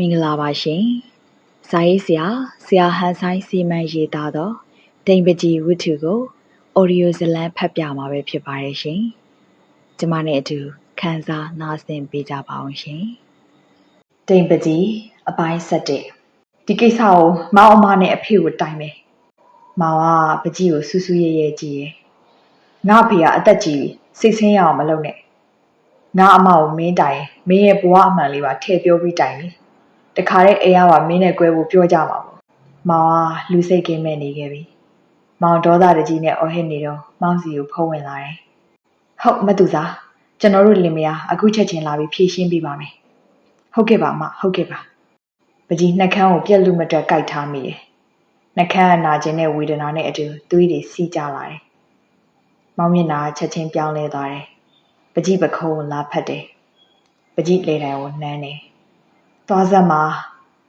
မင်္ဂလာပါရှင်။ဇာရေးဆရာဆရာဟန်ဆိုင်စီမံရေးသားသောဒိန်ပကြီးဝတ္ထုကိုအော်ဒီယိုဇလံဖတ်ပြမှာပဲဖြစ်ပါတယ်ရှင်။ကျမနဲ့အတူခန်းစားနားဆင်ပေးကြပါအောင်ရှင်။ဒိန်ပကြီးအပိုင်း7ဒီကိစ္စကိုမောင်အမနဲ့အဖေကိုတိုင်မယ်။မောင်ကပကြီးကိုစူးစူးရဲရဲကြည့်ရယ်။ငါဖေကအသက်ကြီးပြီစိတ်ဆင်းရအောင်မလုပ်နဲ့။ငါအမကိုမင်းတိုင်မင်းရဲ့ဘဝအမှန်လေးပါထည့်ပြောပြီးတိုင်လေ။ တခါတည်းအိမ်ကပါမင်းနဲ့꿰ဖို့ပြောကြမှာပေါ့။မောင်ကလူစိတ်ကင်းမဲ့နေခဲ့ပြီ။မောင်ဒေါသတကြီးနဲ့အော်ဟစ်နေတော့မောင်စီကိုဖုံးဝင်လာတယ်။ဟုတ်မတူစားကျွန်တော်တို့လင်မယားအခုချက်ချင်းလာပြီးဖြည့်ရှင်းပေးပါမယ်။ဟုတ်ကဲ့ပါအမဟုတ်ကဲ့ပါ။ပကြီးနှက်ခမ်းကိုပြက်လူမတွက်ကြိုက်ထားမိတယ်။နှက်ခမ်းကနာကျင်တဲ့ဝေဒနာနဲ့အတူသွေးတွေစီးကြလာတယ်။မောင်မျက်နှာချက်ချင်းပြောင်းလဲသွားတယ်။ပကြီးပခုံးကိုလာဖတ်တယ်။ပကြီးလေတိုင်ကိုနှမ်းတယ်။ သွားစက်မှာ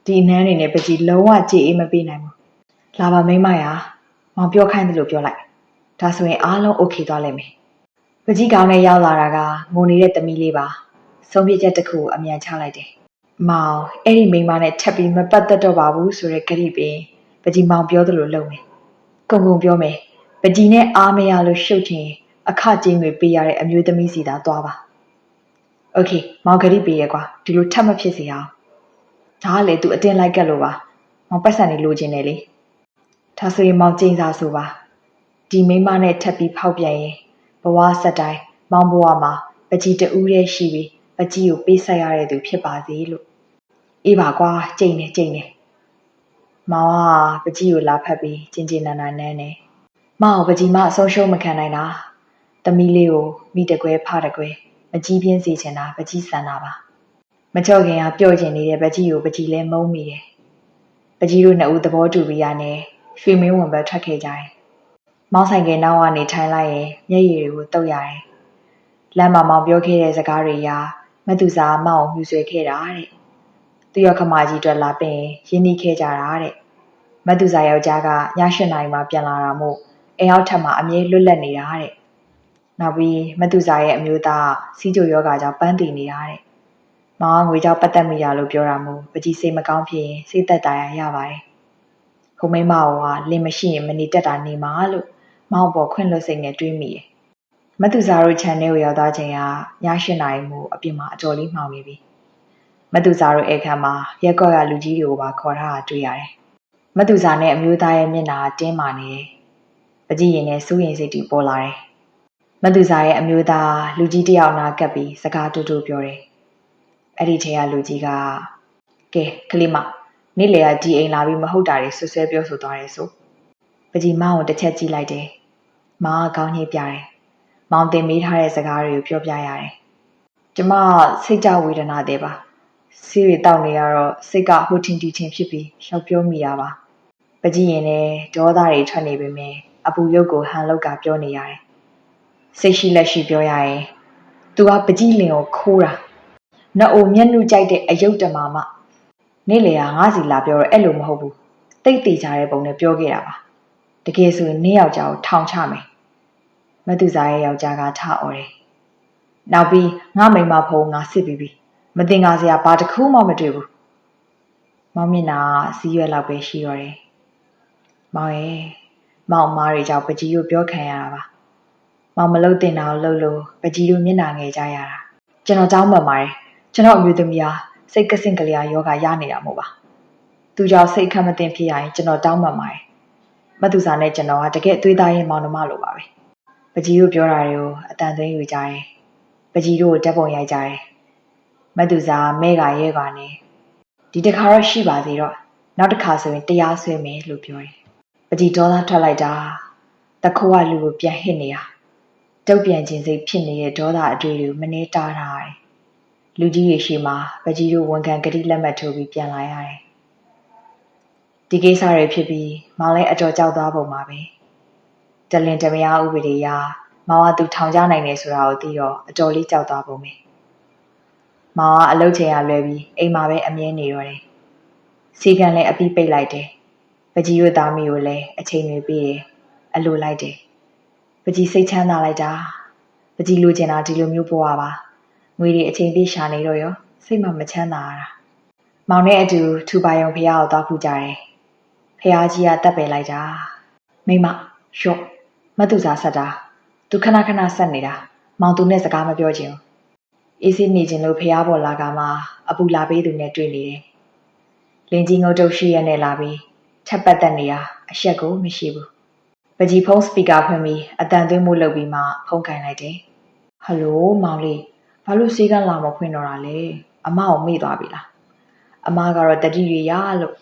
ဒီနှမ်းတွေနဲ့ပကြီးလုံးဝကြည်အေးမပေးနိုင်ဘူး။လာပါမိမရာမောင်ပြောခိုင်းတယ်လို့ပြောလိုက်။ဒါဆိုရင်အားလုံးโอเคသွားလိမ့်မယ်။ပကြီးကောင်းနဲ့ရောက်လာတာကငိုနေတဲ့သမီးလေးပါ။ဆုံးဖြတ်ချက်တစ်ခုကိုအမြန်ချလိုက်တယ်။မောင်အဲ့ဒီမိန်းမနဲ့ထပ်ပြီးမပတ်သက်တော့ပါဘူးဆိုတဲ့ကြိပင်ပကြီးမောင်ပြောသလိုလုပ်မယ်။ကုံကုံပြောမယ်။ပကြီးနဲ့အားမရလို့ရှုပ်ချင်အခကျင်းတွေပေးရတဲ့အမျိုးသမီးစီသာသွားပါ။ Okay မောင်ဂရိပေးရကွာဒီလိုထပ်မဖြစ်စေအောင်။ ဒါကလေသူအတင်းလိုက်ကက်လို့ပါ။မောင်ပတ်စံနေလိုချင်တယ်လေ။ဒါဆိုရင်မောင်ကျင်းစားဆိုပါ။ဒီမိန်းမနဲ့ထပ်ပြီးဖောက်ပြန်ရင်ဘဝဆက်တိုင်းမောင်ဘဝမှာပကြီးတူးရဲ့ရှိပြီးပကြီးကိုပေးဆက်ရတဲ့သူဖြစ်ပါစေလို့အေးပါကွာကြိတ်နေကြိတ်နေမောင်ကပကြီးကိုလာဖက်ပြီးကျင်ကျင်နာနာနန်းနေမောင်ပကြီးမအဆုံးရှုံးမခံနိုင်တာသမီးလေးကိုမိတကွဲဖတကွဲမကြီးပြင်းစေချင်တာပကြီးဆန္ဒပါ မချော့ခင်ကပြော့ကျင်နေတဲ့ပကြီးကိုပကြီးလဲမုန်းမိတယ်ပကြီးတို့နှစ်ဦးသဘောတူပြီးရနဲ့ရွှေမင်းဝင်ဘက်ထွက်ခဲ့ကြတယ်မောင်ဆိုင်ကနောက်ကနေထိုင်လိုက်ရင်မျက်ရည်တွေကိုတုပ်ရတယ်လမ်းမှာမောင်ပြောခဲ့တဲ့စကားတွေရာမသူစားမောင်ကိုမြူဆွဲခဲ့တာတဲ့သူရခမကြီးအတွက်လာပင်ရင်းနှီးခဲ့ကြတာတဲ့မသူစားယောက်ျားကည၈နာရီမှပြန်လာတာမို့အိမ်အောက်ထပ်မှာအမြဲလွတ်လပ်နေတာတဲ့နောက်ပြီးမသူစားရဲ့အမျိုးသားစီးကြိုယောဂါကြောင့်ပန်းတည်နေတာတဲ့ မောင်ကငွေကြောင့်ပတ်သက်မိရလို့ပြောတာမို့ပကြီးစိတ်မကောင်းဖြစ်ရင်စိတ်သက်သာရရပါတယ်ခုမိမကလင်မရှိရင်မနေတတ်တာနေမှာလို့မောင်ပေါ်ခွင့်လွတ်စိတ်နဲ့တွေးမိတယ်မတူစာတို့ channel ကိုရောက်သွားချိန်ကည၈နာရီမို့အပြင်မှာအတော်လေးမှောင်နေပြီမတူစာတို့အခန်းမှာရက်ကော့ကလူကြီးတွေကိုပါခေါ်ထားတာတွေ့ရတယ်မတူစာနဲ့အမျိုးသားရဲ့မျက်နှာတင်းမာနေတယ်ပကြည့်ရင်လည်းစိုးရင်စိတ်တီပေါ်လာတယ်မတူစာရဲ့အမျိုးသားလူကြီးတယောက်နာကပ်ပြီးစကားတူတူပြောတယ် အဲ့ဒီချိန်ကလူကြီးကကဲကလေးမနေ့လေကဒီအိမ်လာပြီးမဟုတ်တာတွေဆွဆွဲပြောဆိုသွားတယ်ဆိုပကြီးမောင်ကိုတစ်ချက်ကြည့်လိုက်တယ်မောင်ကကောင်းညှိပြတယ်မောင်တင်မေးထားတဲ့စကားတွေကိုပြောပြရတယ်ကျမစိတ်ကြဝေဒနာတွေပါစီးရီတောက်နေရတော့စိတ်ကဟိုထင်တီထင်ဖြစ်ပြီးရှောက်ပြောမိရပါပကြီးရင်နဲ့ဒေါသတွေထွက်နေပေမဲ့အပူရုပ်ကိုဟန်လောက်ကပြောနေရတယ်စိတ်ရှိလက်ရှိပြောရရင်သူကပကြီးလင်ကိုခိုးတာ နှအိုမျက်နှုကြိုက်တဲ့အယုတ်တမာမနေ့လေကငါးစီလာပြောတော့အဲ့လိုမဟုတ်ဘူးတိတ်တေချတဲ့ပုံနဲ့ပြောခဲ့တာပါတကယ်ဆိုရင်နေ့ယောက်ျားကိုထောင်ချမယ်မတူစားရဲ့ယောက်ျားကထအော်တယ်နောက်ပြီးငါမိမဖုံးငါစစ်ပြီးပြီမတင်ကားစရာဘာတစ်ခုမှမတွေ့ဘူးမောင်မျက်နှာစီးရွက်လောက်ပဲရှိတော့တယ်မောင်ရဲ့မောင်မားတွေကြောင့်ပကြီးကိုပြောခံရတာပါမောင်မလုပ်တင်တာကိုလှုပ်လို့ပကြီးတို့မျက်နှာငယ်ကြရတာကျွန်တော်ကြောင်းမှန်ပါတယ် ကျွန်တော်အမျိုးသမီးဟာစိတ်ကစင်ကလေးယောဂရနေတာမို့ပါသူကြောင့်စိတ်ခတ်မတင်ဖြစ်ရရင်ကျွန်တော်တောင်းပန်ပါတယ်မသူစာနဲ့ကျွန်တော်ကတကယ်သွေးသားရင်မောင်နှမလိုပါပဲပကြီးတို့ပြောတာတွေကိုအတန်သွင်းယူကြတယ်ပကြီးတို့ဓာတ်ပုံရိုက်ကြတယ်မသူစာမဲကရဲကနဲ့ဒီတစ်ခါတော့ရှိပါသေးတော့နောက်တစ်ခါဆိုရင်တရားဆွဲမယ်လို့ပြောတယ်ပကြီးဒေါသထွက်လိုက်တာတခိုးကလူကိုပြန်ဟစ်နေတာတုတ်ပြန်ခြင်းစိတ်ဖြစ်နေတဲ့ဒေါသအတွေ့တွေကိုမနှဲတားထားတယ် လူကြီးရေရှိမှာပကြီးတို့ဝန်ခံကတိလက်မှတ်ထိုးပြီးပြန်လာရတယ်ဒီကိစ္စတွေဖြစ်ပြီးမောင်လည်းအတော်ကြောက်သွားပုံပါပဲတလင်တမယာဥပဒေအရမောင်ကသူထောင်ချနိုင်တယ်ဆိုတာကိုသိတော့အတော်လေးကြောက်သွားပုံပဲမောင်ကအလုပ်ချိန်ရလွယ်ပြီးအိမ်မှာပဲအမြဲနေတော့တယ်စီကံလည်းအပြီးပိတ်လိုက်တယ်ပကြီးတို့သားမီးကိုလည်းအချိန်တွေပေးတယ်အလိုလိုက်တယ်ပကြီးစိတ်ချမ်းသာလိုက်တာပကြီးလိုချင်တာဒီလိုမျိုးဘဝပါ ငွေတွေအချိန်ပြည့်ရှာနေတော့ရောစိတ်မှမချမ်းသာရတာမောင်နဲ့အတူထူပါယုံဖះကိုသွားဖူးကြတယ်ဖះကြီးကတက်ပယ်လိုက်တာမိမရော့မတူစားဆက်တာသူခဏခဏဆက်နေတာမောင်သူနဲ့စကားမပြောချင်ဘူးအေးစစ်နေခြင်းလို့ဖះပေါ်လာကမှအပူလာပေးသူနဲ့တွေ့နေတယ်လင်းကြီးငုတ်တုတ်ရှိရနဲ့လာပြီးထပ်ပတ်သက်နေတာအရှက်ကိုမရှိဘူးပကြီးဖုန်းစပီကာဖွင့်ပြီးအတန်သွင်းမှုလုပ်ပြီးမှဖုန်းကင်လိုက်တယ်ဟယ်လိုမောင်လေး ဘာလို့စေးကလာမဖွင့်တော့တာလဲအမကိုမေ့သွားပြီလားအမကတော့တတိရရလို့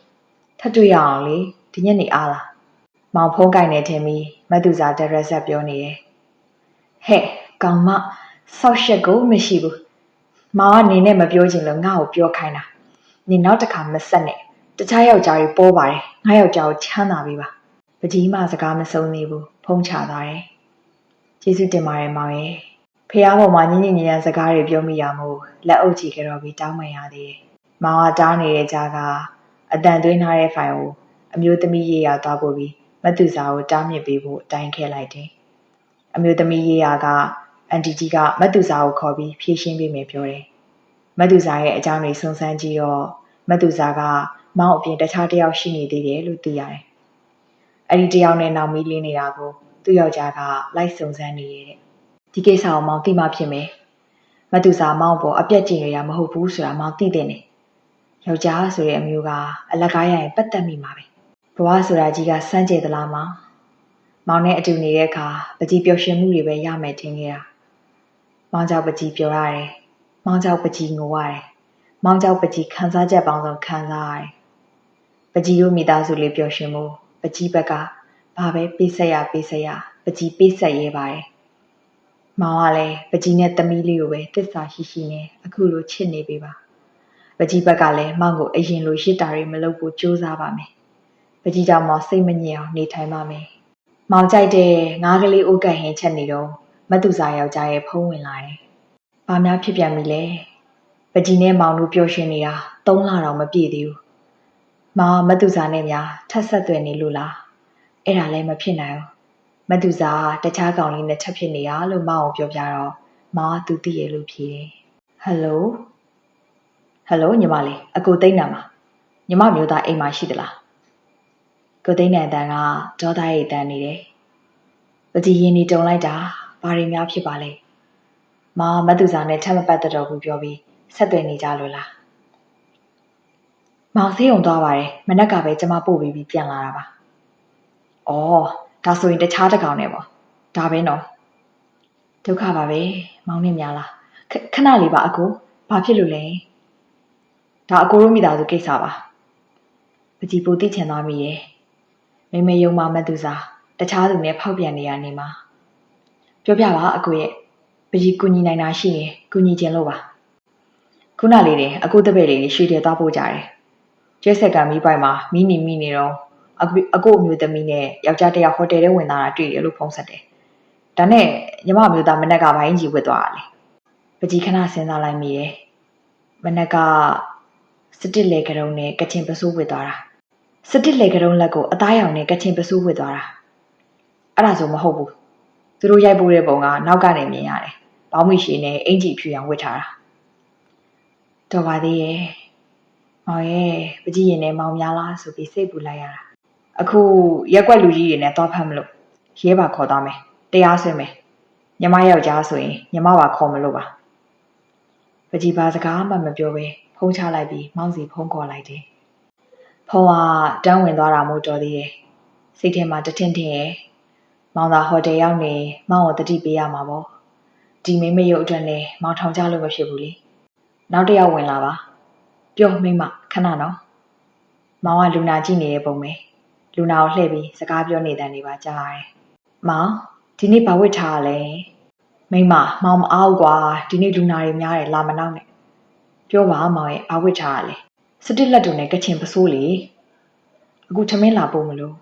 ထပ်တွေ့ရအောင်လေဒီညနေအားလားမောင်ဖုန်းကင်နေထင်ပြီးမတ်သူစာတရက်ဆက်ပြောနေတယ်ဟဲ့ကောင်မဆောက်ရှက်ကိုမရှိဘူးမောင်ကနေနဲ့မပြောချင်လို့ငါ့ကိုပြောခိုင်းတာနေနောက်တစ်ခါမဆက်နဲ့တခြားယောက်ျားတွေပေါ်ပါတယ်ငါယောက်ျားကိုချမ်းသာပြီပါပကြီးမစကားမစုံသေးဘူးဖုန်းချသွားတယ်ကျေးဇူးတင်ပါတယ်မောင်ရဲ့ ဖះပေါ်မှာညင်ညင်ညင်ညင်စကားတွေပြောမိရမို့လက်အုပ်ချီကြတော့ပြီးတောင်းပန်ရသေးတယ်။မောင်ကတားနေတဲ့ကြားကအတန်သွင်းထားတဲ့ဖိုင်ကိုအမျိုးသမီးရေးရသွားပို့ပြီးမတ်သူစာကိုတားမြစ်ပေးဖို့တိုင်ခဲ့လိုက်တယ်။အမျိုးသမီးရေးရကအန်တီကြီးကမတ်သူစာကိုခေါ်ပြီးဖြည့်ရှင်းပေးမယ်ပြောတယ်။မတ်သူစာရဲ့အကြောင်းတွေစုံစမ်းကြည့်တော့မတ်သူစာကမောင်အပြင်တခြားတစ်ယောက်ရှိနေသေးတယ်လို့သိရတယ်။အဲ့ဒီတစ်ယောက်နဲ့နောက်မီးလင်းနေတာကိုသူ့ယောက်ျားကလိုက်စုံစမ်းနေရဲ့တဲ့။ ဒီကိစ္စကိုမောင်သိမှဖြစ်မယ်။မတ်သူစာမောင်ပေါ်အပြက်ကျင်ရတာမဟုတ်ဘူးဆိုတာမောင်သိတဲ့နေ။ယောက်ျားဆိုတဲ့အမျိုးကအလကားရရင်ပတ်သက်မိမှာပဲ။ဘဝဆိုတာကြီးကစမ်းကြဲသလားမောင်။မောင်နဲ့အတူနေတဲ့အခါပကြီးပျော်ရွှင်မှုတွေပဲရမယ်ထင်ခဲ့တာ။မောင်ကြောင့်ပကြီးပျော်ရတယ်။မောင်ကြောင့်ပကြီးငိုရတယ်။မောင်ကြောင့်ပကြီးခံစားချက်ပေါင်းစုံခံစားရတယ်။ပကြီးတို့မိသားစုလေးပျော်ရွှင်မှုပကြီးဘက်ကဘာပဲပေးဆက်ရပေးဆက်ရပကြီးပေးဆက်ရေးပါတယ်။ မောင်ကလည်းပကြီးနဲ့သမီးလေးကိုပဲတစ္ဆာရှိရှိနဲ့အခုလိုချစ်နေပေးပါ။ပကြီးဘက်ကလည်းမောင်ကိုအရင်လိုရစ်တာတွေမလုပ်ဖို့ကြိုးစားပါမယ်။ပကြီးကြောင့်မောင်စိတ်မညစ်အောင်နေထိုင်ပါမယ်။မောင်ကြိုက်တဲ့ငါးကလေးအိုးကန်ဟင်းချက်နေတော့မတူစာယောက်ျားရဲ့ဖုံးဝင်လာတယ်။ဘာများဖြစ်ပြန်ပြီလဲ။ပကြီးနဲ့မောင်တို့ပျော်ရွှင်နေတာ၃လတောင်မပြည့်သေးဘူး။မောင်မတူစာနဲ့များထပ်ဆက်သွယ်နေလို့လား။အဲ့ဒါလည်းမဖြစ်နိုင်ဘူး။ မတူစာတခြားကောင်လေးနဲ့ထပ်ဖြစ်နေရလို့မောင်ကိုပြောပြတော့မောင်ကသူသိရလို့ဖြေတယ်။ဟယ်လိုဟယ်လိုညီမလေးအကိုသိမ့်နံပါညီမမျိုးသားအိမ်မှာရှိသလားကိုသိမ့်နံတန်ကဒေါသရိတ်တန်နေတယ်ပကြီးရင်နေတုံလိုက်တာဘာတွေများဖြစ်ပါလဲမမတူစာနဲ့ထပ်မပတ်သက်တော့ဘူးပြောပြီးဆက်သွယ်နေကြလို့လားမောင်ဆေးုံသွားပါတယ်မနက်ကပဲကျမပို့ပြီးပြီးပြန်လာတာပါဩ ဒါဆိုရင်တခြားတစ်ကောင်နဲ့ပေါ့ဒါပဲနော်ဒုက္ခပါပဲမောင်နဲ့များလားခခဏလေးပါအကိုဘာဖြစ်လို့လဲဒါအကိုတို့မိသားစုကိစ္စပါပကြီးပိုသိချင်သွားမိရဲ့မေမေယုံမမတူစာတခြားသူနဲ့ဖောက်ပြန်နေရနေမှာပြောပြပါအကိုရဲ့ပကြီးကူညီနိုင်တာရှိရင်ကူညီခြင်းလို့ပါခုနလေးတင်အကိုတပည့်လေးတွေရွှေတယ်သွားပို့ကြတယ်ကျဲဆက်ကမီးပိုင်မှာမီးနီမီးနေတော့ အကိုအကိုအမျိုးသမီးနဲ့ယောက်ျားတစ်ယောက်ဟိုတယ်ထဲဝင်လာတာတွေ့တယ်လို့ဖုန်းဆက်တယ်ဒါနဲ့ညီမအမျိုးသားမနက်ကဘိုင်းကြီးဝတ်သွားတာလေပကြီးခဏစဉ်းစားလိုက်မိတယ်မနက်ကစတစ်လေကရုံနဲ့ကချင်ပစိုးဝတ်သွားတာစတစ်လေကရုံလက်ကိုအသားရောင်နဲ့ကချင်ပစိုးဝတ်သွားတာအဲ့ဒါဆိုမဟုတ်ဘူးသူတို့ရိုက်ပို့တဲ့ပုံကနောက်ကနေမြင်ရတယ်ဘောင်းမီရှည်နဲ့အင်ကြီးဖြူရောင်ဝတ်ထားတာတော်ပါသေးရဲ့မောင်ရဲ့ပကြီးရင်နဲ့မောင်များလားဆိုပြီးစိတ်ပူလိုက်ရတာ အခုရက်ွက်လူကြီးတွေနဲ့သွားဖမ်းမလို့ရဲပါခေါ်သွားမယ်တရားဆွေးမယ်ညီမယောက်ျားဆိုရင်ညီမပါခေါ်မလို့ပါပကြီးပါစကားမှမပြောပဲဖုံးချလိုက်ပြီးမောင်စီဖုံးခေါ်လိုက်တယ်ဖုံးကတန်းဝင်သွားတာမို့တော်သေးတယ်စိတ်ထဲမှာတထင်ထင်ရဲ့မောင်သာဟိုတယ်ရောက်နေမောင်ကိုတတိပေးရမှာပေါ့ဒီမင်းမရုပ်အတွက်နဲ့မောင်ထောင်ကြလို့မဖြစ်ဘူးလေနောက်တစ်ယောက်ဝင်လာပါပြောမိမခဏနော်မောင်ကလူနာကြည့်နေတဲ့ပုံပဲ လူနာကိုလှည့်ပြီးစကားပြောနေတဲ့နေပါကြားရတယ်မောင်ဒီနေ့ဘာဝတ်ထားရလဲမိမမောင်မအားဘူးကွာဒီနေ့လူနာတွေများတယ်လာမနောက်နဲ့ပြောပါမောင်ရဲ့ဘာဝတ်ထားရလဲစတစ်လက်တုံနဲ့ကချင်ပစိုးလေအခုထမင်းလာပို့မလို့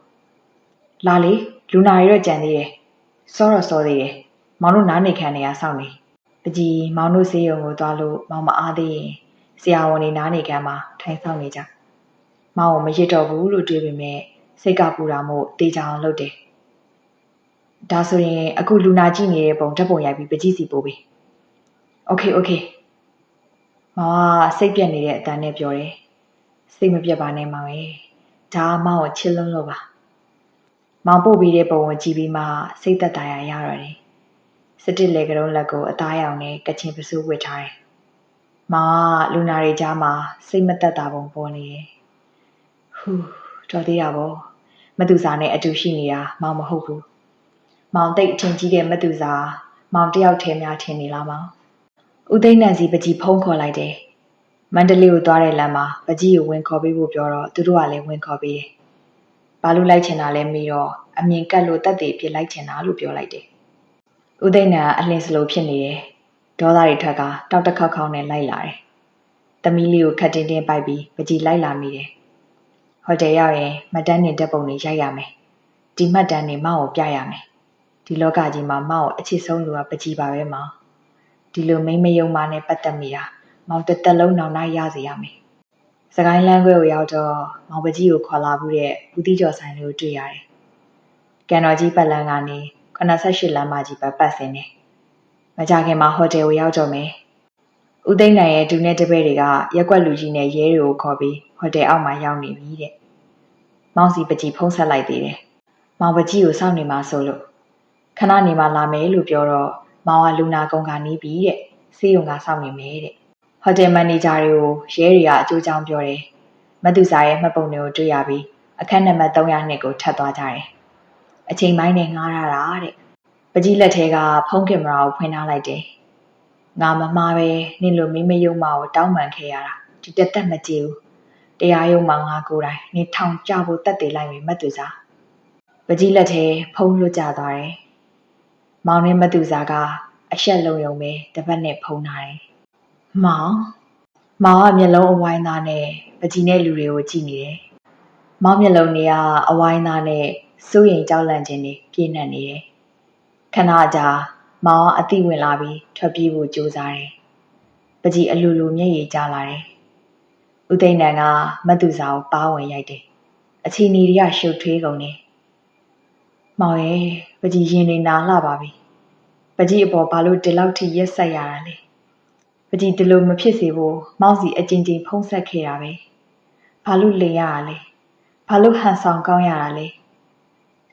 လာလေလူနာတွေတော့ကြံသေးတယ်စောတော့စောသေးတယ်မောင်တို့နားနေခံနေရစောင့်နေပကြီးမောင်တို့ဆေးရုံကိုသွားလို့မောင်မအားသေးရင်ဆရာဝန်တွေနားနေခံမှာထိုင်ဆောင်နေကြမောင်ကိုမရစ်တော့ဘူးလို့တွေးပေမဲ့ စိတ်ကပူတာမို့တေချာအောင်လုပ်တယ်။ဒါဆိုရင်အခုလူနာကြည့်နေတဲ့ပုံဓာတ်ပုံရိုက်ပြီးပကြီးစီပို့ပေး။ Okay okay မောင်ကစိတ်ပြက်နေတဲ့အတန်းနဲ့ပြောတယ်။စိတ်မပြက်ပါနဲ့မောင်ရဲ့။ဒါမောင်ကိုချစ်လွန်းလို့ပါ။မောင်ပို့ပေးတဲ့ပုံကိုကြည့်ပြီးမှစိတ်သက်သာရရတော့တယ်။စတစ်လေကရုံးလက်ကိုအသားရောင်နဲ့ကချင်ပစိုးဝစ်ထားတယ်။မောင်ကလူနာတွေကြားမှာစိတ်မသက်သာပုံပေါ်နေတယ်။ဟူးတော်သေးတာပေါ့။ မတူစာနဲ့အတူရှိနေတာမောင်မဟုတ်ဘူးမောင်တိတ်အထင်ကြီးတဲ့မတူစာမောင်တယောက်ထဲများထင်နေလားမောင်ဦးသိန်းနန်စီပကြီးဖုံးခေါ်လိုက်တယ်မန္တလေးကိုသွားတဲ့လမ်းမှာပကြီးကိုဝင်ခေါ်ပေးဖို့ပြောတော့သူတို့ကလည်းဝင်ခေါ်ပေးတယ်။ဘာလို့လိုက်ချင်တာလဲမေးတော့အမြင်ကတ်လို့တက်တည်ဖြစ်လိုက်ချင်တာလို့ပြောလိုက်တယ်။ဦးသိန်းနန်ကအလင်းစလိုဖြစ်နေတယ်။ဒေါသတွေထွက်ကတောက်တစ်ခေါက်ခေါက်နဲ့လိုက်လာတယ်။သမီးလေးကိုခတ်တင်းတင်းပိုက်ပြီးပကြီးလိုက်လာမိတယ်။ ဟိုတယ်ရောက်ရင်မှတ်တမ်းနဲ့တက်ပုံတွေရိုက်ရမယ်။ဒီမှတ်တမ်းတွေမောက်ကိုပြရမယ်။ဒီလောကကြီးမှာမောက်ကိုအချစ်ဆုံးလူကပကြီးပါပဲမောင်။ဒီလိုမိမ့်မယုံမနဲ့ပတ်သက်မိတာမောင်တစ်သက်လုံးနောင်နှရစေရမယ်။စကိုင်းလမ်းခွဲကိုရောက်တော့မောင်ပကြီးကိုခေါ်လာဘူးတဲ့ဘူးတိကျော်ဆိုင်လေးကိုတွေ့ရတယ်။ကန်တော်ကြီးပတ်လန်းကနေ88လမ်းမကြီးပတ်ပတ်စင်းနေ။မကြခင်မှာဟိုတယ်ကိုရောက်တော့မယ်။ဦးသိန်းနိုင်ရဲ့ဒူနဲ့တပည့်တွေကရက်ွက်လူကြီးနဲ့ရဲတွေကိုခေါ်ပြီးဟိုတယ်အောက်မှာရောက်နေပြီတဲ့။ မောင်စီပကြီးဖုံးဆက်လိုက်သေးတယ်။မောင်ပကြီးကိုစောင့်နေမှာဆိုလို့ခဏနေမှလာမယ်လို့ပြောတော့မောင်ကလူနာကုန်းကနီးပြီတဲ့။စေးရုံကစောင့်နေမယ်တဲ့ဟိုတယ်မန်နေဂျာတွေကိုရဲတွေကအကျိုးကြောင်းပြောတယ်။မတူစာရဲ့မှတ်ပုံတွေကိုတွေ့ရပြီးအခန်းနံပါတ်302ကိုထပ်သွားကြတယ်။အချိန်ပိုင်းနဲ့ငားရတာတဲ့။ပကြီးလက်ထဲကဖုန်းကင်မရာကိုဖွင့်ထားလိုက်တယ်။ငါမမှားပဲနင့်လိုမိမယုံမကိုတောင်းပန်ခဲ့ရတာဒီတက်တက်မကြည့်ဘူး။ တရားရုံးမှာငါကိုယ်တိုင်နေထောင်ကြဖို့တက်တည်လိုက်ပြီမတူစာ။ပကြီးလက်ထဲဖုန်းလွတ်ကျသွားတယ်။မောင်နဲ့မတူစာကအဆက်လုံးယုံပဲတစ်ပတ်နဲ့ဖုံးထားတယ်။မောင်မောင်ကမျက်လုံးအဝိုင်းသားနဲ့ပကြီးနဲ့လူတွေကိုကြည့်နေတယ်။မောင်မျက်လုံးတွေကအဝိုင်းသားနဲ့စိုးရိမ်ကြောက်လန့်ခြင်းတွေပြည့်နှက်နေတယ်။ခဏကြာမောင်ကအတိဝင်လာပြီးထွက်ပြေးဖို့ကြိုးစားတယ်။ပကြီးအလူလူမျက်ရည်ကျလာတယ်။ ဦးသိန်းနန်ကမတ်သူစာကိုပါဝင်ရိုက်တယ်။အချီနီတွေကရှုပ်ထွေးကုန်တယ်။မောင်ရဲ့ပကြီးရင်နေနာလှပါပြီ။ပကြီးအပေါ်ဘာလို့ဒီလောက်ထိရက်ဆက်ရတာလဲ။ပတိဒီလိုမဖြစ်စေဖို့မောက်စီအကျဉ်းချင်းဖုံးဆက်ခဲ့တာပဲဘာလို့လိန်ရတာလဲဘာလို့ဟန်ဆောင်ကောင်းရတာလဲ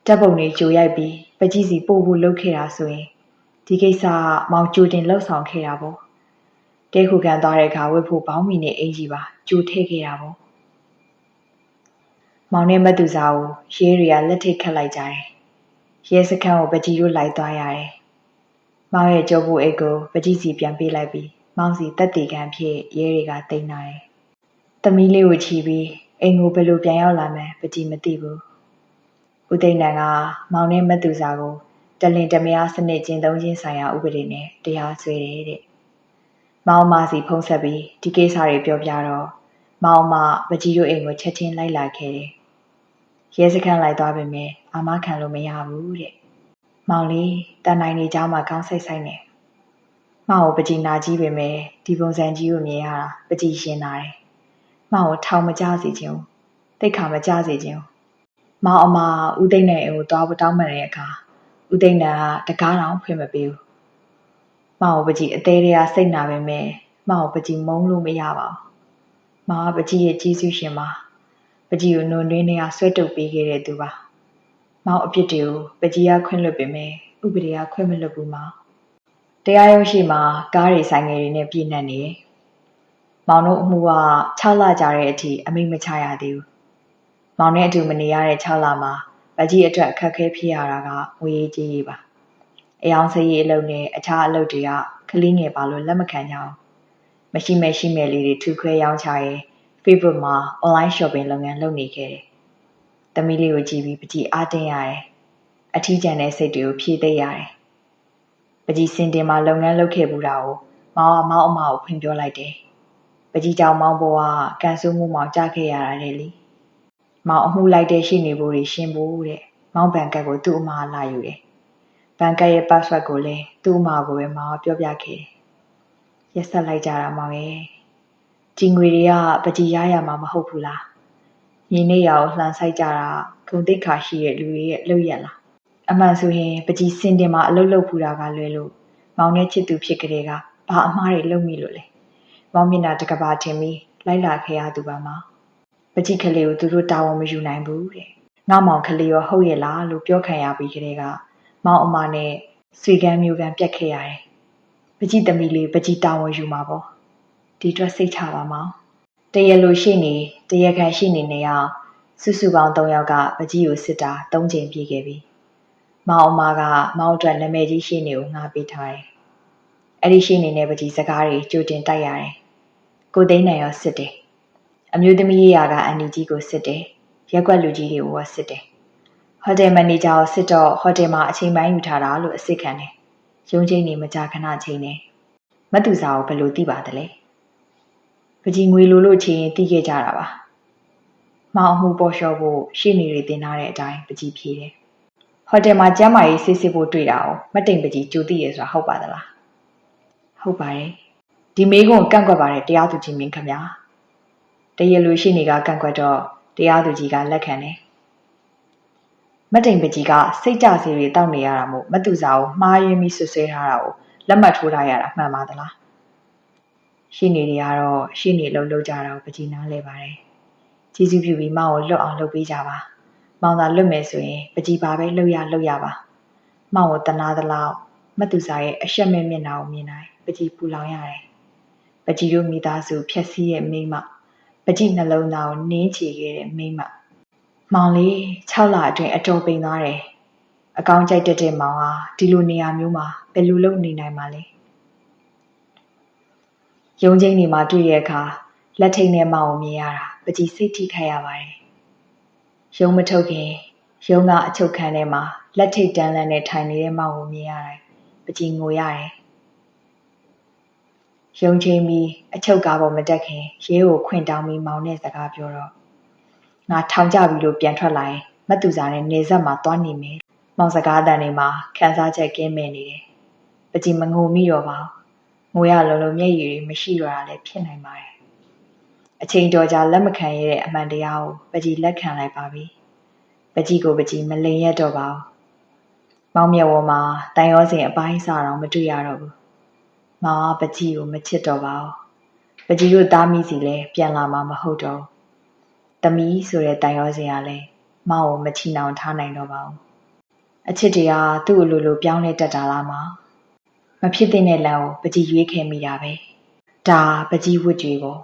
တပ်ပုံတွေကြိုရိုက်ပြီးပကြီးစီပို့ဖို့လုပ်ခဲ့တာဆိုရင်ဒီကိစ္စကမောင်ကြိုတင်လှုပ်ဆောင်ခဲ့တာပေါ့ တဲခုကန်သွားတဲ့အခါဝတ်ဖို့ဘောင်းမီနဲ့အင်ကြီးပါကြိုထည့်ခဲ့တာပေါ့မောင်နဲ့မတူစာကိုရဲတွေကလက်ထိတ်ခတ်လိုက်ကြတယ်ရဲစခန်းကိုပကြီးတို့လိုက်သွားရတယ်မောင်ရဲ့ကြောဖို့အိတ်ကိုပကြီးစီပြန်ပေးလိုက်ပြီးမောင်စီတက်တီခံဖြစ်ရဲတွေကတိတ်နိုင်တယ်။သမီးလေးကိုချီပြီးအိမ်ကိုဘယ်လိုပြန်ရောက်လာမှန်းပကြည်မသိဘူး။ဦးသိန်းနန်ကမောင်နဲ့မတူစာကိုတလင်တမယားစနစ်ကျင့်သုံးခြင်းဆိုင်ရာဥပဒေနဲ့တရားစွဲတယ်တဲ့။ မောင်မစီဖုံးဆက်ပြီးဒီကိစ္စတွေပြောပြတော့မောင်မပကြီးတို့အိမ်ကိုချက်ချင်းလိုက်လာခဲ့တယ်။ရဲစခန်းလိုက်သွားပေမဲ့အာမခံလို့မရဘူးတဲ့။မောင်လေးတန်နိုင်နေကြမှာကောင်းစိတ်ဆိုင်နေ။မောင်ကိုပကြီးနာကြီးပေမဲ့ဒီပုံစံကြီးကိုမြင်ရတာပကြီးရှင်းလာတယ်။မောင်ကိုထောင်မကြစေချင်ဘူး။တိတ်ခါမကြစေချင်ဘူး။မောင်အမဦးသိန်းနဲ့အိမ်ကိုသွားပတောင်းပန်တဲ့အခါဦးသိန်းကတကားတောင်ဖွင့်မပေးဘူး မောင်ကိုပကြီးအသေးတွေကစိတ်နာပေမဲ့မောင်ကိုပကြီးမုန်းလို့မရပါဘူး။မောင်ကပကြီးရဲ့ကြီးစုရှင်ပါ။ပကြီးကိုနုံတွင်းနဲ့ဆွဲတုပ်ပေးခဲ့တဲ့သူပါ။မောင်အပြစ်တွေကိုပကြီးကခွင့်လွှတ်ပေမဲ့ဥပဒေကခွင့်မလွှတ်ဘူးမောင်။တရားရုံးရှိမှာကားတွေဆိုင်ငယ်တွေနဲ့ပြည့်နှက်နေတယ်။မောင်တို့အမှုက6လကြာတဲ့အထိအမိတ်မချရသေးဘူး။မောင်နဲ့အတူမနေရတဲ့6လမှာဗကြီးအတွက်အခက်အခဲဖြစ်ရတာကငွေရေးကြေးရေးပါ။ အယောင်စရေးအလုပ်နဲ့အခြားအလုပ်တွေကကလေးငယ်ပါလို့လက်မခံကြအောင်။မရှိမဲ့ရှိမဲ့လေးတွေထူခွဲရောင်းချရဲ Facebook မှာ online shopping လုပ်ငန်းလုပ်နေခဲ့တယ်။သမီးလေးကိုကြည့်ပြီးပကြည်အားတင်းရတယ်။အထီးကျန်တဲ့စိတ်တွေကိုဖြည့်သိပ်ရတယ်ပကြီးစင်တင်မှာလုပ်ငန်းလုပ်ခဲ့ဘူးတာကိုမောင်ကမောင်အမကိုဖွင့်ပြောလိုက်တယ်။ပကြီးကြောင်မောင်ဘဝကန်ဆူးမှုမောင်ကြခဲ့ရတာလေလေ။မောင်အမှုလိုက်တဲ့ရှိနေဖို့တွေရှင်းဖို့တဲ့။မောင်ဘန်ကတ်ကိုသူ့အမလာယူတယ်။ ဘန်ကတ်ရဲ့ password ကိုလည်းသူ့အမကိုပဲမောင်ပြောပြခဲ့တယ်။ရက်ဆက်လိုက်ကြတာမောင်ရဲ့။ကြီးငွေတွေကပကြီးရရမှာမဟုတ်ဘူးလား။ညီနေရကိုလှန်ဆိုင်ကြတာဂုံတိတ်ခါရှိတဲ့လူတွေရဲ့အလုပ်ရလားအမှန်ဆိုရင်ပကြီးစင်တင်မှာအလုပ်လုပ်ဖူတာကလွယ်လို့မောင်နဲ့ချစ်သူဖြစ်ကြတဲ့ကဘာအမှားတွေလုပ်မိလို့လဲမောင်မျက်နှာတကဘာထင်ပြီးလိုက်လာခဲ့ရသူပါမပကြီးကလေးကိုသူတို့တာဝန်မယူနိုင်ဘူးတဲ့ငါမောင်ကလေးရောဟုတ်ရဲ့လားလို့ပြောခံရပြီးကလေးက မောင်အမနဲ့ဆွေကန်းမျိုးကန်းပြက်ခဲ့ရတယ်ပကြီးသမီးလေးပကြီးတာဝန်ယူမှာပေါ့ဒီအတွက်စိတ်ချပါမောင်တရလိုရှိနေတရခံရှိနေနေအောင်စုစုပေါင်း၃ယောက်ကပကြီးကိုစစ်တာ၃ချိန်ပြည့်ခဲ့ပြီမောင်အမကမောင်အတွက်နာမည်ကြီးရှိနေကိုငှားပေးထားတယ်အဲ့ဒီရှိနေတဲ့ပကြီးစကားတွေကြိုတင်တိုက်ရတယ်ကိုသိန်းနိုင်ရောစစ်တယ်အမျိုးသမီးရေးရာကအန်ဒီကြီးကိုစစ်တယ်ရက်ကွက်လူကြီးတွေကိုရောစစ်တယ် ဟိုတယ်မန်နေဂျာကိုစစ်တော့ဟိုတယ်မှာအချိန်ပိုင်းယူထားတာလို့အစ်စ်ခံတယ်ရုံးချိန်နေမကြာခဏချိန်နေမတူစာကိုဘယ်လိုသိပါသလဲပကြီးငွေလိုလို့ချင်းတီးခဲ့ကြတာပါမောင်အမှုပေါ်လျှော်ဖို့ရှေ့နေတွေတင်ထားတဲ့အတိုင်းပကြီးဖြေတယ်ဟိုတယ်မှာကျမ်းမာရေးစစ်စစ်ဖို့တွေ့တာကိုမတိမ်ပကြီးကြိုသိရဆိုတာဟုတ်ပါသလားဟုတ်ပါတယ်ဒီမေးခွန်းကန့်ကွက်ပါတယ်တရားသူကြီးမင်းခင်ဗျာတရလူရှိနေကကန့်ကွက်တော့တရားသူကြီးကလက်ခံတယ် မတိမ်ပကြီးကစိတ်ကြစီတွေတောက်နေရတာမို့မတူစာကိုမှားယွင်းပြီးဆွဆွဲထားတာကိုလက်မှတ်ထိုးထားရတာမှန်ပါသလားရှိနေတွေကတော့ရှိနေလုံးလုံးကြတာကိုပကြီးနားလဲပါတယ်ကျေးဇူးပြုပြီးမောင်ကိုလွတ်အောင်လုပ်ပေးကြပါမောင်သာလွတ်မယ်ဆိုရင်ပကြီးပါပဲလှုပ်ရလှုပ်ရပါမောင်ကိုတနာသလောက်မတူစာရဲ့အရှက်မဲ့မျက်နှာကိုမြင်တိုင်းပကြီးပူလောင်ရတယ်ပကြီးတို့မိသားစုဖြက်စီးရဲ့မိမပကြီးနှလုံးသားကိုနင်းချေခဲ့တဲ့မိမမော င်လေး6လအတွင်းအတော်ပိန်သွားတယ်အကောင်းကြိုက်တတ်တဲ့မောင်ဟာဒီလိုနေရာမျိုးမှာဘယ်လိုလုပ်နေနိုင်မှာလဲရုံးချင်းနေမှာတွေ့ရတဲ့အခါလက်ထိန်နဲ့မောင်ကိုမြင်ရတာပကြီးစိတ်ထိခိုက်ရပါတယ်ရုံးမထုတ်ခင်ရုံးကအချုပ်ခန်းထဲမှာလက်ထိတ်တန်းလန်းနဲ့ထိုင်နေတဲ့မောင်ကိုမြင်ရတယ်ပကြီးငိုရတယ်ရုံချင်းပြီးအချုပ်ကားပေါ်မတက်ခင်ရဲကိုခွင့်တောင်းပြီးမောင်နဲ့စကားပြောတော့ ငါထောင်ကြပြီလို့ပြန်ထွက်လာရင်မတူစာနဲ့နေဆက်မှာသွားနေမယ်မောင်စကားတန်တွေမှာခန်းစားချက်ကင်းမဲ့နေတယ်ပကြီးမငိုမိတော့ပါဘူးငိုရလုံးလုံးမျက်ရည်တွေမရှိတော့တာလည်းဖြစ်နိုင်ပါတယ်အချိန်တော်ကြာလက်မခံရတဲ့အမှန်တရားကိုပကြီးလက်ခံလိုက်ပါပြီပကြီးကိုပကြီးမလိမ်ရတော့ပါဘူးမောင်မြတ်ဝမှာတန်ရောစင်အပိုင်းစားတော့မတွေ့ရတော့ဘူးမောင်ကပကြီးကိုမချစ်တော့ပါဘူးပကြီးတို့သားမိစီလည်းပြန်လာမှာမဟုတ်တော့ဘူး တမီးဆိုတဲ့တန်ရောစင်ကလည်းမောင်ကိုမချီနှောင်ထားနိုင်တော့ပါဘူးအချစ်တရားသူ့အလိုလိုပြောင်းလဲတတ်တာလားမောင်မဖြစ်တဲ့လမ်းကိုပကြီးရွေးခဲ့မိတာပဲဒါပကြီးဝတ်ကြွေပေါ့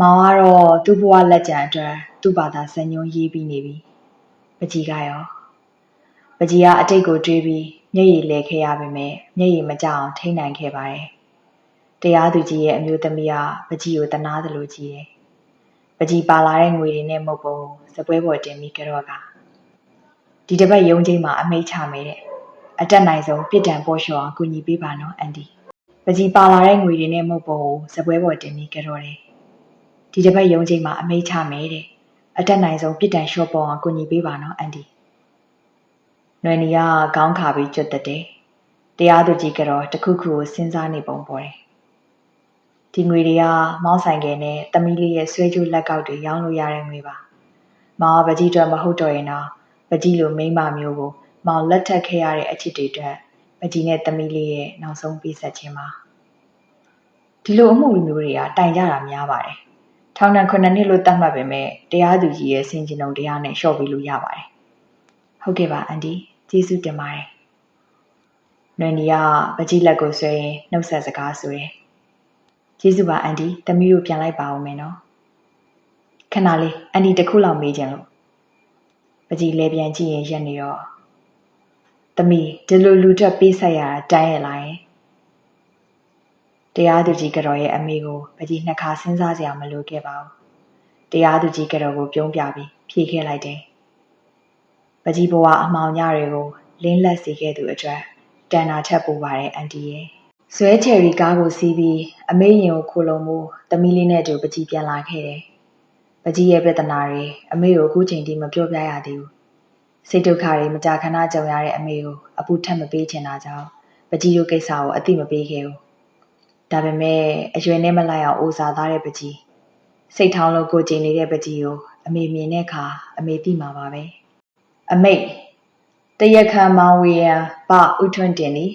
မောင်ကတော့သူ့ဘဝလက်ကျန်အတွက်သူ့ဘာသာစံညွှန်းရေးပြီးနေပြီပကြီးကရောပကြီးကအတိတ်ကိုတွေးပြီးမျက်ရည်လဲခဲ့ရပေမဲ့မျက်ရည်မကြအောင်ထိန်းနိုင်ခဲ့ပါတယ်တရားသူကြီးရဲ့အမျိုးသမီးကပကြီးကိုတနာသလိုကြီးတယ်ပ ကြီးပါလာတဲ့ငွေတွေနဲ့မုတ်ပုံစပွဲပေါ်တင်ပြီးကြတော့ကဒီတစ်ပတ်ရုံးချင်းမှာအမိတ်ချမယ်တဲ့အတက်နိုင်ဆုံးပြစ်ဒဏ်ပေါ်လျှော်အောင်ကူညီပေးပါနော်အန်ဒီပကြီးပါလာတဲ့ငွေတွေနဲ့မုတ်ပုံကိုစပွဲပေါ်တင်ပြီးကြတော့တယ်ဒီတစ်ပတ်ရုံးချိန်မှာအမိတ်ချမယ်တဲ့အတက်နိုင်ဆုံးပြစ်ဒဏ်လျှော့ပေါ်အောင်ကူညီပေးပါနော်အန်ဒီနွယ်နီကခေါင်းခါပြီးကြွတ်တက်တယ်တရားသူကြီးကတော့တခုခုကိုစဉ်းစားနေပုံပေါ်တယ် ဒီငွေတွေကမောင်းဆိုင်ကယ်နဲ့တမီးလေးရဲ့ဆွဲကြိုးလက်ကောက်တွေရောင်းလို့ရတဲ့ငွေပါမောင်ကပကြီးအတွက်မဟုတ်တော့ရင်တော့ပကြီးလိုမိန်းမမျိုးကိုမောင်လက်ထပ်ခဲ့ရတဲ့အချစ်တွေအတွက်ပကြီးနဲ့တမီးလေးရဲ့နောက်ဆုံးပေးဆက်ခြင်းပါဒီလိုအမှုမျိုးတွေကတိုင်ကြတာများပါတယ်ထောင်ဒဏ်9နှစ်လို့သတ်မှတ်ပေမဲ့တရားသူကြီးရဲ့ဆင်ခြင်တုံတရားနဲ့လျှော့ပေးလို့ရပါတယ်ဟုတ်ကဲ့ပါအန်ဒီကျေးဇူးတင်ပါတယ်နွယ်နီကပကြီးလက်ကိုဆွဲရင်နှုတ်ဆက်စကားဆိုတယ် ကျေးဇူးပါအန်ဒီသမီးတို့ပြန်လိုက်ပါအောင်မယ်နော်ခဏလေးအန်ဒီတခုလောက်မေးချင်လို့ပကြီးလဲပြန်ကြည့်ရင်ရက်နေတော့သမီးဒီလိုလူတက်ပေးဆက်ရတာတိုင်းရလားတရားသူကြီးကတော့ရဲ့အမေကိုပကြီးနှစ်ခါစဉ်းစားစရာမလိုခဲ့ပါဘူးတရားသူကြီးကတော့ကိုပြုံးပြပြီးဖြေခဲ့လိုက်တယ်ပကြီးဘဝအမောင်ညတွေကိုလင်းလက်စေခဲ့သူအတွက်တန်နာထက်ပူပါတယ်အန်တီရဲ့ ဆွဲချယ်ရီကားကိုစီးပြီးအမေရင်ကိုခိုလုံမှုသမီးလေးနဲ့တူပကြီးပြန်လာခဲ့တယ်ပကြီးရဲ့ပြဿနာတွေအမေကိုအခုချိန်ထိမပြောပြရသေးဘူးစိတ်ဒုက္ခတွေမကြာခဏကြုံရတဲ့အမေကိုအပူထက်မပေးချင်တာကြောင့်ပကြီးတို့ကိစ္စကိုအတိမပေးခဲ့ဘူးဒါပေမဲ့အရွယ်နဲ့မလိုက်အောင်အိုစာသားတဲ့ပကြီးစိတ်ထောင်းလို့ကိုကျင်နေတဲ့ပကြီးကိုအမေမြင်တဲ့အခါအမေသိမှာပါပဲအမေတရက်ခံမောင်ဝေယံပဥထွန်းတင်သည်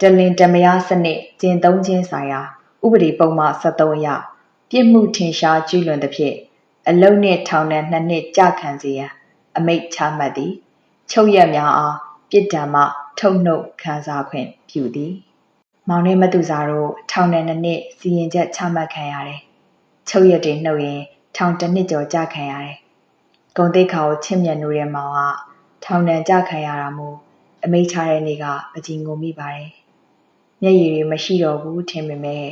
တလင်တမယားစနစ်ကျင်သုံးခြင်းဆိုင်ရာဥပဒေပုံမှန်73အရပြစ်မှုထင်ရှားကျူးလွန်သဖြင့်အအလုံးနှင့်ထောင်ဒဏ်နှစ်နှစ်ကြာခံစေရန်အမိန့်ချမှတ်သည်ချုပ်ရက်များအားပြစ်ဒဏ်မှထုတ်နှုတ်ခံစားခွင့်ပြုသည်မောင်နှင်းမတူစာတို့ထောင်ဒဏ်နှစ်နှစ်စီရင်ချက်ချမှတ်ခံရတယ်ချုပ်ရက်တွေနှုတ်ရင်ထောင်တစ်နှစ်ကျော်ကြာခံရတယ်ဂုံတိတ်ခါကိုချစ်မြတ်နိုးတဲ့မောင်ကထောင်ဒဏ်ကြာခံရတာမို့အမိန့်ချတဲ့နေ့ကပကြီးငုံမိပါတယ် မျက်ရည်တွေမရှိတော့ဘူးထင်ပေမဲ့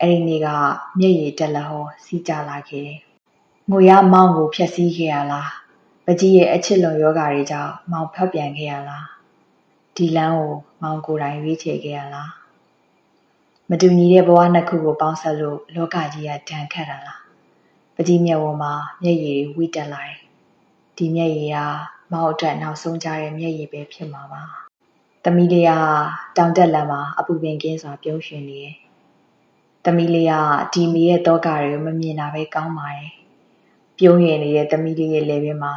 အဲ့ဒီနေ့ကမျက်ရည်တက်လက်ဟောစီးကြလာခဲ့တယ်ငိုရမောင်ကိုဖျက်ဆီးခဲ့ရလားပကြီးရဲ့အချစ်လွန်ယောဂါတွေကြောင့်မောင်ဖတ်ပြန်ခဲ့ရလားဒီလမ်းကိုမောင်ကိုယ်တိုင်ရွေးချယ်ခဲ့ရလားမတူညီတဲ့ဘဝနှစ်ခုကိုပေါင်းစပ်လို့လောကကြီးကဒဏ်ခတ်တာလားပကြီးမျက်ဝန်းမှာမျက်ရည်တွေဝိတက်လာတယ်ဒီမျက်ရည်ကမောင်အတွက်နောက်ဆုံးကြတဲ့မျက်ရည်ပဲဖြစ်မှာပါ သမီးလေးကတောင်တက်လမ်းမှာအပူပင်ကင်းစွာပြုံးရွှင်နေတယ်သမီးလေးကဒီမီရဲ့တောကတွေကိုမမြင်တာပဲကောင်းပါတယ်ပြုံးရည်နေတဲ့သမီးလေးရဲ့လေပင်မှာ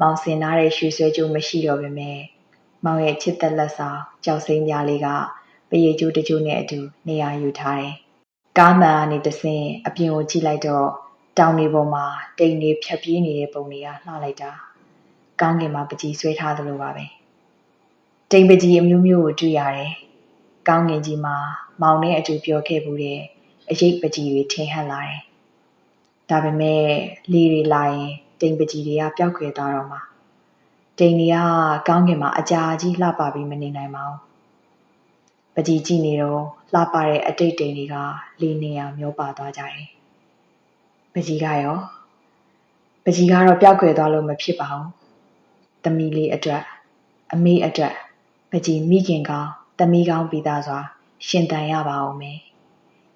မောင်စင်ထားတဲ့ရွှေဆွဲကြိုးမရှိတော့ပေမဲ့မောင်ရဲ့ချစ်သက်လက်ဆောင်ကြောက်စိမ့်ပြားလေးကပရိကျိုးတကျိုးနဲ့အတူနေရာယူထားတယ်။ကားမှန်ကနေတဆင်အပြင်ကိုကြည့်လိုက်တော့တောင်တွေပေါ်မှာတိမ်တွေဖြတ်ပြေးနေတဲ့ပုံတွေကလှလိုက်တာ။ကောင်းကင်မှာပကြီးဆွဲထားသလိုပါပဲ။ တိမ်ပကြီးအမျိုးမျိုးကိုတွေ့ရတယ်။ကောင်းကင်ကြီးမှာမောင်နဲ့အတူပြောခဲ့မှုတဲ့အရေးပကြီးတွေထင်ဟပ်လာတယ်။ဒါပေမဲ့လေတွေလာရင်တိမ်ပကြီးတွေကပျောက်ခွယ်သွားတော့မှာတိမ်တွေကကောင်းကင်မှာအကြာကြီးလှပပြီးမနေနိုင်ပါဘူးပကြီးကြည့်နေတော့လှပတဲ့အတိတ်တိမ်တွေကလေနေအောင်မျောပါသွားကြတယ်ပကြီးကရောပကြီးကတော့ပျောက်ခွယ်သွားလို့မဖြစ်ပါဘူးသမီးလေးအတွက်အမေအတွက် ပကြီးမိခင်ကောင်းသမီးကောင်းပြီးသားစွာ ရှင်တန်ရပါအောင်မယ်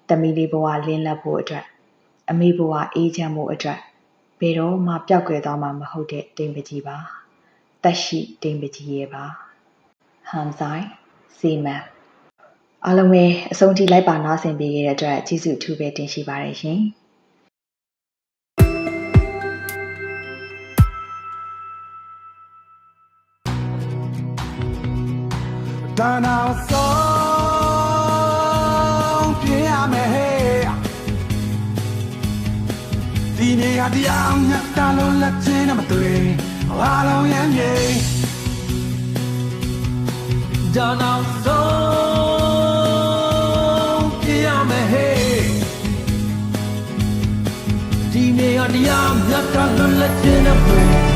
သမီးလေးဘဝလင်းလက်ဖို့အတွက်အမေဘဝအေးချမ်းဖို့အတွက်ဘယ်တော့မှပျောက်ကွယ်သွားမှာမဟုတ်တဲ့တိမ်ပကြီးပါတက်ရှိတိမ်ပကြီးရဲ့ပါဟမ်ဆိုင်စီမန်အားလုံးပဲအဆုံးထိလိုက်ပါနားဆင်ပေးခဲ့တဲ့အတွက်ကျေးဇူးအထူးပဲတင်ရှိပါတယ်ရှင် တန်အောင်ဆုံးပြရမယ်ဟဲ့ဒီနေရာတရားမြတ်တာလို့လက်ချင်းနဲ့မတွေ့အားလုံးရဲ့မြေတန်အောင်ဆုံးပြရမယ်ဟဲ့ဒီနေရာတရားမြတ်တာလို့လက်ချင်းနဲ့မတွေ့